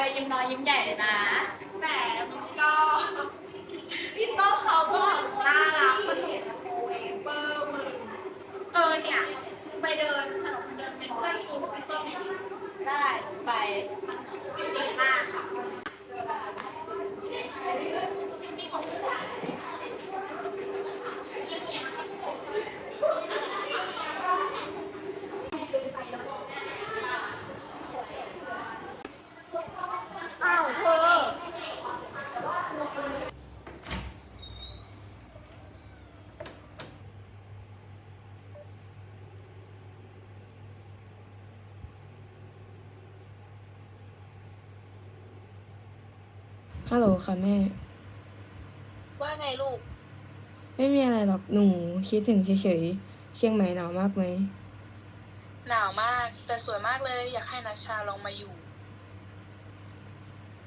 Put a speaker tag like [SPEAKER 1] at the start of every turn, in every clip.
[SPEAKER 1] เรายิ้มน้อยยิ้มใหญ่เลยนะ
[SPEAKER 2] แต่มันก็พี่โต้เขาก็น่ารักคนเห็นโอ้ยเบอร์มึงเออเนี่ยไปเดินถนนเดินเป็นเพื่อนกูไปส้มไม่ดี
[SPEAKER 1] ได้ไป
[SPEAKER 2] ดีมากค่ะ
[SPEAKER 1] อ้าวเธอ
[SPEAKER 3] ฮัลโหลค่ะแม่
[SPEAKER 2] ว่าไงลูก
[SPEAKER 3] ไม่มีอะไรหรอกหนูคิดถึงเฉยๆ เชียงใหม่หนาวมากไหม
[SPEAKER 4] หนาวมาก แต่สวยมากเลย อยากให้นัชชาลองมาอยู่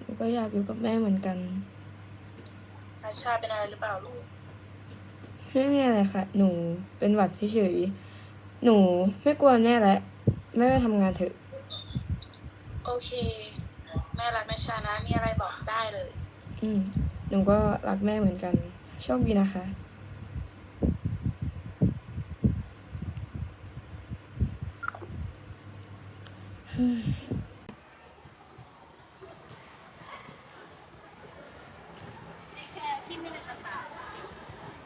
[SPEAKER 3] หนูก็อยากอยู่กับแม่เหมือนกัน
[SPEAKER 4] นัชชาเป็นอะไรหรือเปล่าลูก
[SPEAKER 3] ไม่มีอะไรค่ะ หนูเป็นหวัดเฉยๆ หนูไม่กลัวแม่แล้วแม่ไปทำงานเถอะ
[SPEAKER 4] โอเคแม่รักแม่ชานะ มีอะไรบอกได้เลย
[SPEAKER 3] อืม หนูก็รักแม่เหมือนกัน โชคดีนะคะ
[SPEAKER 5] แค่พี่ไม่ได้จะถามอะ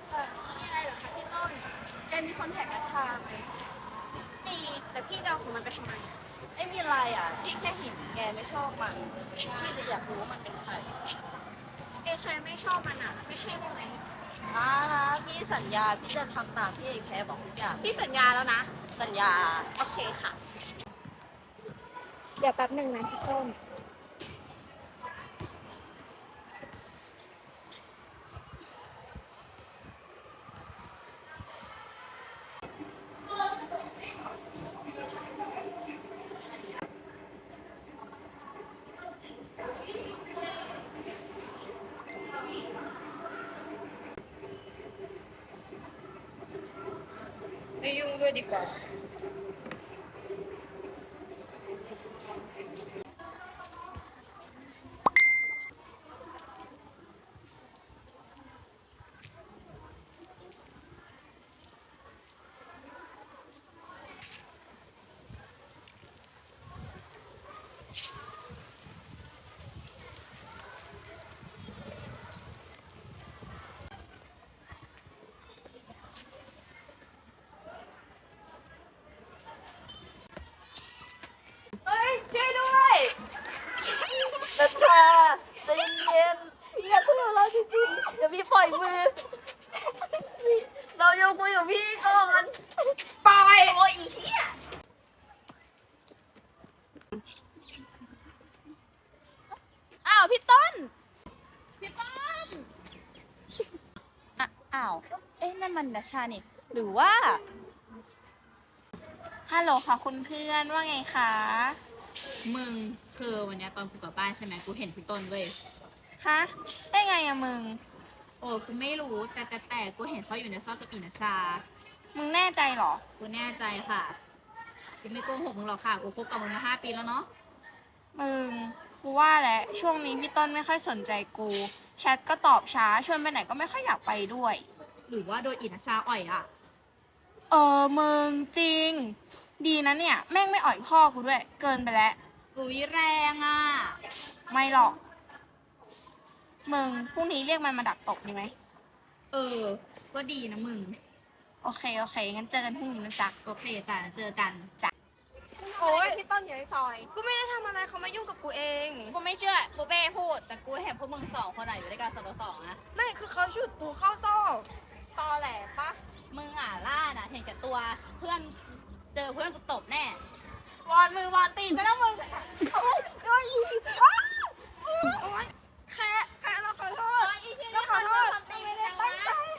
[SPEAKER 5] เออมีอะไรเหรอคะพี่ต้น แกมีคอนแทคกัญชาไหม
[SPEAKER 2] มีแต่พี่จะเอาของมันไปทำไม
[SPEAKER 5] ไม่มีอะไรอะ พี่แค่เห็นแกไม่ช อบมันพี่เลยอยากรู้ว่ามันเป็นใคร
[SPEAKER 2] เอใครไม่ชอบมันอะ ไม่ให้ได้ไหม
[SPEAKER 5] อ่านะพี่สัญญาพี่จะทำตามที่ไอ้แคบอกทุกอย่าง
[SPEAKER 2] พี่สัญญาแล้วนะ
[SPEAKER 5] สัญญา
[SPEAKER 2] โอเคค่ะ
[SPEAKER 1] เดี๋ยวแป๊บหนึ่งนะพี่ต้น
[SPEAKER 3] ไม่ยุ่งด้วยดีกว่า
[SPEAKER 5] เฮ้ยช่วยด้วยนัชชาใจเย็นๆพี่อยากคุยกับเราจริงๆเดี๋ยวพี่ปล่อยมือ เรายังคุยกับพี่ก่อนปล่อยโอ้ยอีเหี้ย
[SPEAKER 1] อ้าวพี่ต้น พี่ต้นอะอ้าว เอ๊ะนั่นมันนัชชานี่ หรือว่า
[SPEAKER 2] ฮัลโหลค่ะคุณเพื่อนว่าไงคะ
[SPEAKER 1] มึงคือวันเนี้ยตอนกูกลับบ้านใช่ไหมกูเห็นพี่ต้นเว้ย
[SPEAKER 2] ฮะ ได้ไงอะมึง
[SPEAKER 1] โอ้กูไม่รู้แต่แต่แต่กูเห็นเขาอยู่ในซอกกับอีนัชชา
[SPEAKER 2] มึงแน่ใจเหรอ
[SPEAKER 1] กูแน่ใจค่ะ กูไม่โกหกมึงหรอกค่ะ กูคบกับมึงมาห้าปีแล้วเนาะ
[SPEAKER 2] มึง กูว่าแหละช่วงนี้พี่ต้นไม่ค่อยสนใจกู แชทก็ตอบช้า ชวนไปไหนก็ไม่ค่อยอยากไปด้วย
[SPEAKER 1] หรือว่าโดนอีนัชชาอ่อยอะ
[SPEAKER 2] เออมึงจริง ดีนะเนี่ย แม่งไม่อ่อยพ่อกูด้วย เกินไปแล้ว
[SPEAKER 1] อุ้ยแรงอะ
[SPEAKER 2] ไม่หรอก มึงพรุ่งนี้เรียกมันมาดักตบดีไหม
[SPEAKER 1] เออ ก็ดีนะมึง
[SPEAKER 2] โอเค โอเคงั้นเจอกันพรุ่งนี้นะจ๊ะ
[SPEAKER 1] โอเคจ้ะเจอกัน
[SPEAKER 2] โอ้ยพี่ต้นอยู่ในซอย
[SPEAKER 5] กูไม่ได้ทำอะไรเขามายุ่งกับกูเอง
[SPEAKER 2] กูไม่เชื่อกูเป้พูด
[SPEAKER 1] แต่กูเห็นพวกมึงสองคนอะอยู่ด้วยกันสองต่อสองนะ
[SPEAKER 5] ไม่ คือเขาฉุดกูเข้าซอก
[SPEAKER 2] ตอแหลปะ
[SPEAKER 1] มึงอะล่าน่ะ เห็นแก่ตัวเพื่อนเจอเพื่อนกูตบแน่
[SPEAKER 2] วอนมือวอนตีนซะแล้วมึงโอ้ยโอ้ยอีอ้าวอื้อ
[SPEAKER 5] โอ๊ยแค่แค่เราขอโท
[SPEAKER 2] โอ้
[SPEAKER 5] ษ
[SPEAKER 2] ยอีที่นี่มันไม่ทำตีนจังใจ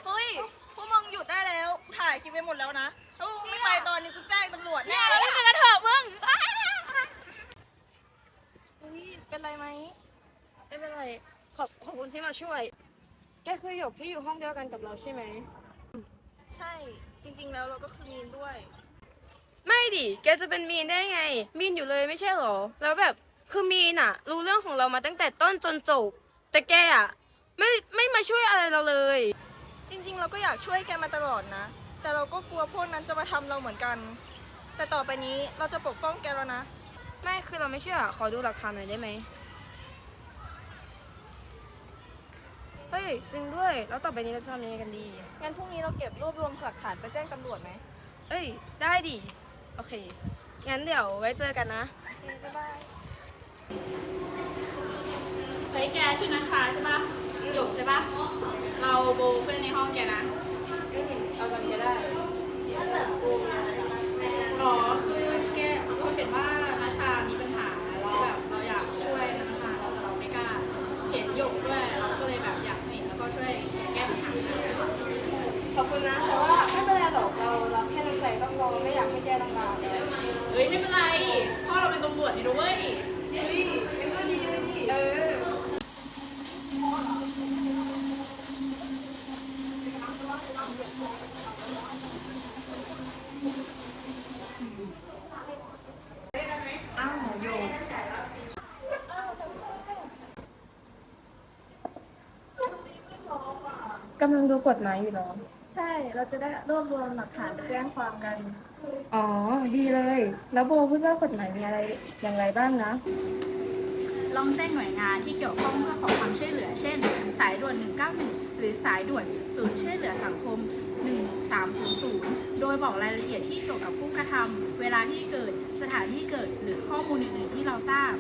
[SPEAKER 6] เฮ้ยพวกมึงหยุดได้แล้ว ถ่ายคลิปไปหมดแล้วนะ ถ้าพวกมึงไม่ไปตอนนี้กูแจ้งตำรวจแน่
[SPEAKER 1] แล้วไปกันเถอะมึง
[SPEAKER 5] เฮ้ยเป็นไรไหมไม่เป็นไร ขอบขอบคุณที่มาช่วย แกคือหยกที่อยู่ห้องเดียวกันกับเราใช่ไหม
[SPEAKER 6] ใช่จริง ๆ แล้วเราก็คือมีนด้วย
[SPEAKER 5] ไม่ดิ แกจะเป็นมีนได้ไง มีนอยู่เลยไม่ใช่เหรอ แล้วแบบคือมีนอะรู้เรื่องของเรามาตั้งแต่ต้นจนจบ แต่แกอะไม่ไม่มาช่วยอะไรเราเลย
[SPEAKER 6] จริง ๆ เราก็อยากช่วยแกมาตลอดนะ แต่เราก็กลัวพวกนั้นจะมาทำเราเหมือนกัน แต่ต่อไปนี้เราจะปกป้องแกแล้วนะ
[SPEAKER 5] ไม่คือเราไม่เชื่อ ขอดูหลักฐานหน่อยได้ไหม เฮ้ย จริงด้วย แล้วต่อไปนี้เราจะทำยังไงกันดี
[SPEAKER 6] งั้นพรุ่งนี้เราเก็บรวบรวมหลักฐานไปแจ้งตำรวจไหม
[SPEAKER 5] เอ้ย ได้ดิ โอเค งั้นเดี๋ยวไว้เจอกันนะ
[SPEAKER 6] บ๊ายบาย
[SPEAKER 7] เฮ้ยแกชื่อนัชชาใช่ปะหยกใช่ปะเราโบเพื่อนในห้องแกนะ
[SPEAKER 5] เอาจำจะได้
[SPEAKER 7] อ๋อคือแกเราเห็นว่านัชชามีปัญหาแล้วแบบเราอยากช่วยนัชชาแต่เราไม่กล้า เห็นหยกด้วยเราก็เลยแบบอยากสนิทแล้วก็ช่วยแก้ปัญหา
[SPEAKER 5] ขอบคุณนะ แต่ว่าไม่เป็นไรหรอก เราเราแค่น้ำใจก็พอไม่อยากให้แกลำบากเลย
[SPEAKER 7] เฮ้ยไม่เป็นไรพ่อ เราเป็นตำรวจนี่ด้วย
[SPEAKER 5] เออกำลังดูกฎหมายอยู่เหรอ
[SPEAKER 6] ใช่ เราจะได้รวบรวมหลักฐานไปแจ้งความกัน
[SPEAKER 5] อ๋อ ดีเลย แล้วโบพูดว่ากฎหมายมีอะไรอย่างไรบ้างนะ
[SPEAKER 7] ลองแจ้งหน่วยงานที่เกี่ยวข้องเพื่อขอความช่วยเหลือ เช่น สายด่วน 191 หรือสายด่วนศูนย์ช่วยเหลือสังคม 1300 โดยบอกรายละเอียดที่เกี่ยวกับผู้กระทำเวลาที่เกิด สถานที่เกิด หรือข้อมูลอื่นๆที่เราทราบ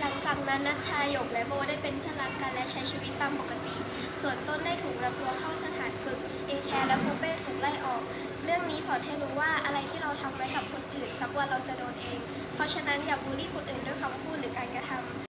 [SPEAKER 8] หลังจากนั้นนัชชาหยกและโบได้เป็นเพื่อนรักกันและใช้ชีวิตตามปกติ ส่วนต้นได้ถูกรับตัวเข้าสถานฝึก เอแคร์และปูเป้ถูกไล่ออกเรื่องนี้สอนให้รู้ว่าอะไรที่เราทำไว้กับคนอื่นสักวันเราจะโดนเอง เพราะฉะนั้นอย่าบูลลี่คนอื่นด้วยคำพูดหรือการกระทำ